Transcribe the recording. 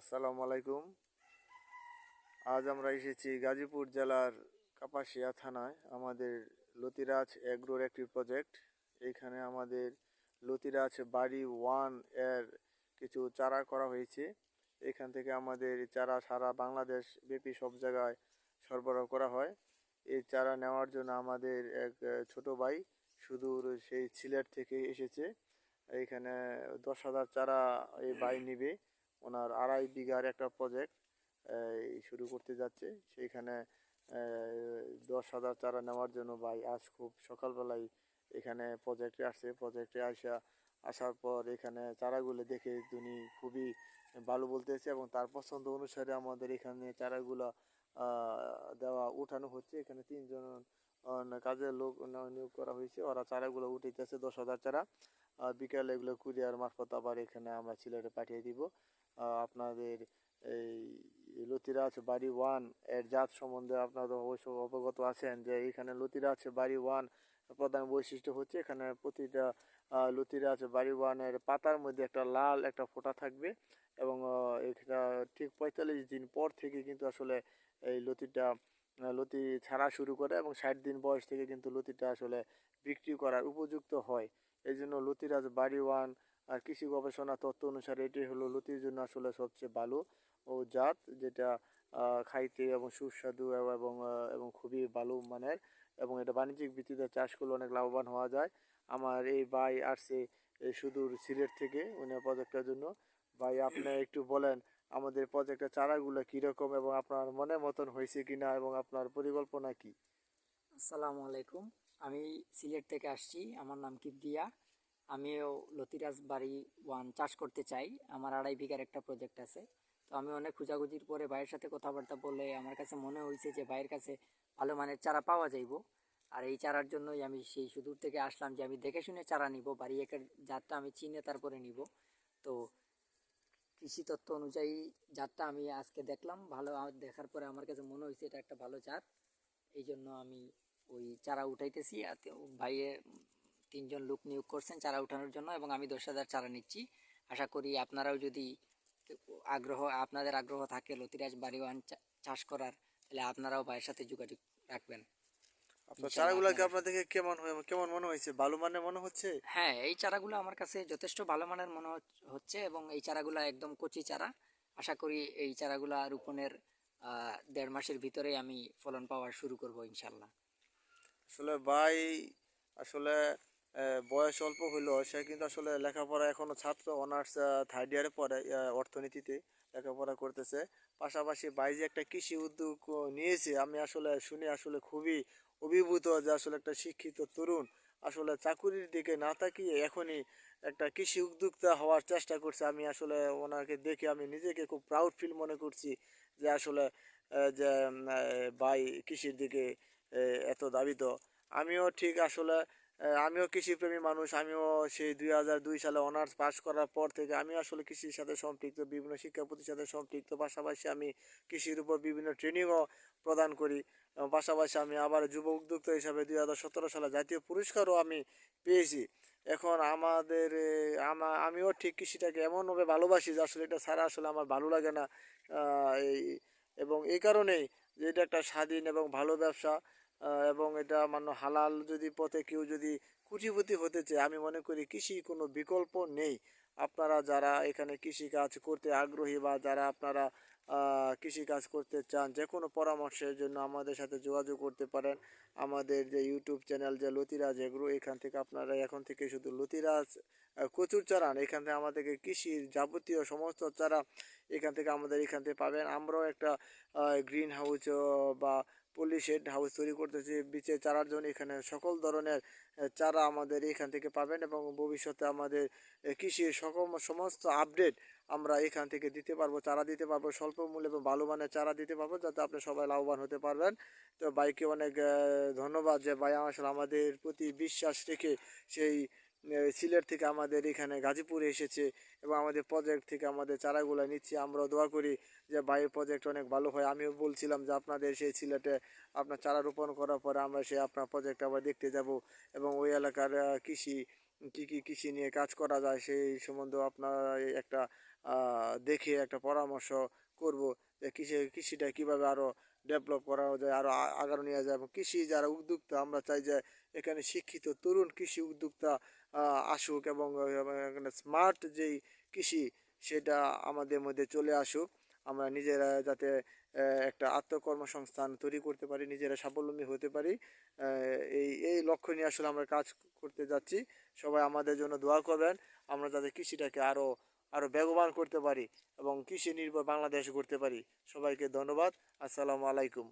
আসসালামু আলাইকুম। আজ আমরা এসেছি গাজীপুর জেলার কাপাসিয়া থানায়, আমাদের লতিরাজ এগ্রোর একটি প্রজেক্ট। এইখানে আমাদের লতিরাজ বাড়ি ওয়ানের কিছু চারা করা হয়েছে। এখান থেকে আমাদের চারা সারা বাংলাদেশ ব্যাপী সব জায়গায় সরবরাহ করা হয়। এই চারা নেওয়ার জন্য আমাদের এক ছোট ভাই সুদূর সেই সিলেট থেকে এসেছে। এইখানে দশ হাজার চারা এই ভাই নিবে। ওনার আড়াই বিঘার একটা প্রজেক্ট শুরু করতে যাচ্ছে। সেইখানে দশ হাজার চারা নেওয়ার জন্য ভাই আজ খুব সকালবেলায় এখানে প্রজেক্টে আসছে। প্রজেক্টে আসা আসার পর এখানে চারাগুলো দেখে তিনি খুবই ভালো বলতেছে এবং তার পছন্দ অনুসারে আমাদের এখানে চারাগুলো দেওয়া উঠানো হচ্ছে। এখানে তিনজন কাজের লোক নিয়োগ করা হয়েছে। ওরা চারাগুলো উঠাইতেছে দশ হাজার চারা। বিকালে এগুলো কুরিয়ার মারফত আবার এখানে আমরা সিলেটে পাঠিয়ে দিব। আপনাদের এই লতিরাজ বাড়ি ওয়ানের জাত সম্বন্ধে আপনারা অবশ্য অবগত আছেন যে এখানে লতিরাজ বাড়ি ওয়ান প্রধান বৈশিষ্ট্য হচ্ছে এখানে প্রতিটা লতিরাজ বাড়ি ওয়ানের পাতার মধ্যে একটা লাল একটা ফোঁটা থাকবে এবং এটা ঠিক পঁয়তাল্লিশ দিন পর থেকে কিন্তু আসলে এই লতিটা লতি ছাড়া শুরু করে এবং ষাট দিন বয়স থেকে কিন্তু লতিটা আসলে বিক্রি করার উপযুক্ত হয়। এই জন্য লতিরাজ বাড়ি ওয়ান আর কৃষি গবেষণা তত্ত্ব অনুসারে এটি হলো লতির জন্য আসলে সবচেয়ে ভালো ও জাত যেটা খাইতে এবং সুস্বাদু এবং এবং, খুবই ভালো মানের এবং এটা বাণিজ্যিক ভিত্তিতে চাষ করলে অনেক লাভবান হওয়া যায়। আমার এই ভাই আসছে সুদূর সিলেট থেকে উনি প্রজেক্টের জন্য। ভাই আপনি একটু বলেন আমাদের প্রজেক্টের চারাগুলো কীরকম এবং আপনার মনের মতন হয়েছে কিনা এবং আপনার পরিকল্পনা কি? আসসালামু আলাইকুম। আমি সিলেট থেকে আসছি আমার নাম কিবদিয়া আমিও লতিরাজ বাড়ি ওয়ান চাষ করতে চাই। আমার আড়াই বিঘার একটা প্রজেক্ট আছে। তো আমি অনেক খোঁজাখুঁজির পরে ভাইয়ের সাথে কথাবার্তা বলে আমার কাছে মনে হয়েছে যে ভাইয়ের কাছে ভালো মানের চারা পাওয়া যাইব। আর এই চারার জন্যই আমি সেই সুদূর থেকে আসলাম যে আমি দেখে শুনে চারা নিব, বাড়ি একের জাতটা আমি চিনে তারপরে নিব। তো কৃষি তত্ত্ব অনুযায়ী জাতটা আমি আজকে দেখলাম, ভালো দেখার পরে আমার কাছে মনে হয়েছে এটা একটা ভালো জাত। এই জন্য আমি ওই চারা উঠাইতেছি। আর তো ভাইয়ে তিনজন লোক নিয়োগ করছেন চারা উঠানোর জন্য এবং আমি দশ হাজার চারা নিচ্ছি। আশা করি আপনারাও যদি আগ্রহ আপনাদের আগ্রহ থাকে লতিরাজ বাড়িওয়ান চাষ করার তাহলে আপনারাও ভাইয়ের সাথে যোগাযোগ রাখবেন। আপনার চারাগুলোকে দেখে কেমন কেমন মনে হয়েছে? ভালো মানের মনে হচ্ছে? হ্যাঁ এই চারাগুলো আমার কাছে যথেষ্ট ভালো মানের মনে হচ্ছে এবং এই চারাগুলো একদম কচি চারা। আশা করি এই চারাগুলা রোপণের দেড় মাসের ভিতরেই আমি ফলন পাওয়া শুরু করব ইনশাল্লাহ। আসলে ভাই আসলে বয়স অল্প হইল সে কিন্তু আসলে লেখাপড়া এখনও ছাত্র অনার্স থার্ড ইয়ারে আহ, অর্থনীতিতে লেখাপড়া করতেছে। পাশাপাশি যে একটা কৃষি উদ্যোগ নিয়েছে আমি আসলে শুনে আসলে খুবই অভিভূত যে আসলে একটা শিক্ষিত তরুণ আসলে চাকুরির দিকে না তাকিয়ে এখনই একটা কৃষি উদ্যোক্তা হওয়ার চেষ্টা করছে। আমি আসলে ওনাকে দেখে আমি নিজেকে খুব প্রাউড ফিল মনে করছি যে আসলে যে ভাই কৃষির দিকে এত দাবিত। আমিও ঠিক আসলে আমিও কৃষিপ্রেমী মানুষ, আমিও সেই দুই হাজার দুই সালে অনার্স পাস করার পর থেকে আমি আসলে কৃষির সাথে সম্পৃক্ত, বিভিন্ন শিক্ষা প্রতিষ্ঠানের সম্পৃক্ত। পাশাপাশি আমি কৃষির উপর বিভিন্ন ট্রেনিংও প্রদান করি। পাশাপাশি আমি আবার যুব উদ্যোক্তা হিসাবে দুই হাজার সতেরো সালে জাতীয় পুরস্কারও আমি পেয়েছি। এখন আমাদের আমা, আমিও ঠিক কৃষিটাকে এমনভাবে ভালোবাসি যে আসলে এটা ছাড়া আসলে আমার ভালো লাগে না। এবং এই কারণেই যে এটা একটা স্বাধীন এবং ভালো ব্যবসা। এবং এটা মান্য হালাল যদি পথে কেউ যদি কুটিপতি হতে চায়, আমি মনে করি কৃষি কোনো বিকল্প নেই। আপনারা যারা এখানে কৃষি কাজ করতে আগ্রহী বা যারা আপনারা কৃষি কাজ করতে চান, যে কোনো পরামর্শের জন্য আমাদের সাথে যোগাযোগ করতে পারেন। আমাদের যে ইউটিউব চ্যানেল যে লতিরাজ এগ্রো, এখান থেকে আপনারা এখন থেকে শুধু লতিরাজ কচুর চারান এখান থেকে আমাদেরকে কৃষির যাবতীয় সমস্ত চারা এখান থেকে আমাদের এখান থেকে পাবেন। আমরাও একটা গ্রিন হাউস বা পলি শেড হাউস তৈরি করতেছি, বিচে চারার জন্য এখানে সকল ধরনের চারা আমাদের এখান থেকে পাবেন এবং ভবিষ্যতে আমাদের কৃষির সকল সমস্ত আপডেট আমরা এখান থেকে দিতে পারব, চারা দিতে পারব, স্বল্প মূল্যে এবং ভালো মানের চারা দিতে পারব যাতে আপনি সবাই লাভবান হতে পারবেন। তো ভাইকে অনেক ধন্যবাদ যে ভাই আসলে আমাদের প্রতি বিশ্বাস রেখে সেই সিলেট থেকে আমাদের এখানে গাজীপুরে এসেছে এবং আমাদের প্রজেক্ট থেকে আমাদের চারাগুলো নিচ্ছি। আমরা দোয়া করি যে ভাইয়ের প্রজেক্ট অনেক ভালো হয়। আমিও বলছিলাম যে আপনাদের সেই সিলেটে আপনার চারা রোপণ করার পরে আমরা সেই আপনার প্রজেক্ট আবার দেখতে যাব এবং ওই এলাকার কৃষি, কী কী কৃষি নিয়ে কাজ করা যায় সেই সম্বন্ধেও আপনার একটা দেখে একটা পরামর্শ করব যে কৃষি, কৃষিটা কীভাবে আরও ডেভেলপ করা যায় আরও আগানো নিয়ে যায়। এবং কৃষি যারা উদ্যোক্তা, আমরা চাই যে এখানে শিক্ষিত তরুণ কৃষি উদ্যোক্তা আসুক এবং এখানে স্মার্ট যেই কৃষি, সেটা আমাদের মধ্যে চলে আসুক। আমরা নিজেরা যাতে একটা আত্মকর্মসংস্থান তৈরি করতে পারি, নিজেরা স্বাবলম্বী হতে পারি। এই এই লক্ষ্য নিয়ে আসলে আমরা কাজ করতে যাচ্ছি। সবাই আমাদের জন্য দোয়া করবেন। আমরা যাতে কৃষিটাকে আরও আরও বেগবান করতে পারি এবং কৃষি নির্ভর বাংলাদেশ করতে পারি। সবাইকে ধন্যবাদ। আসসালামু আলাইকুম।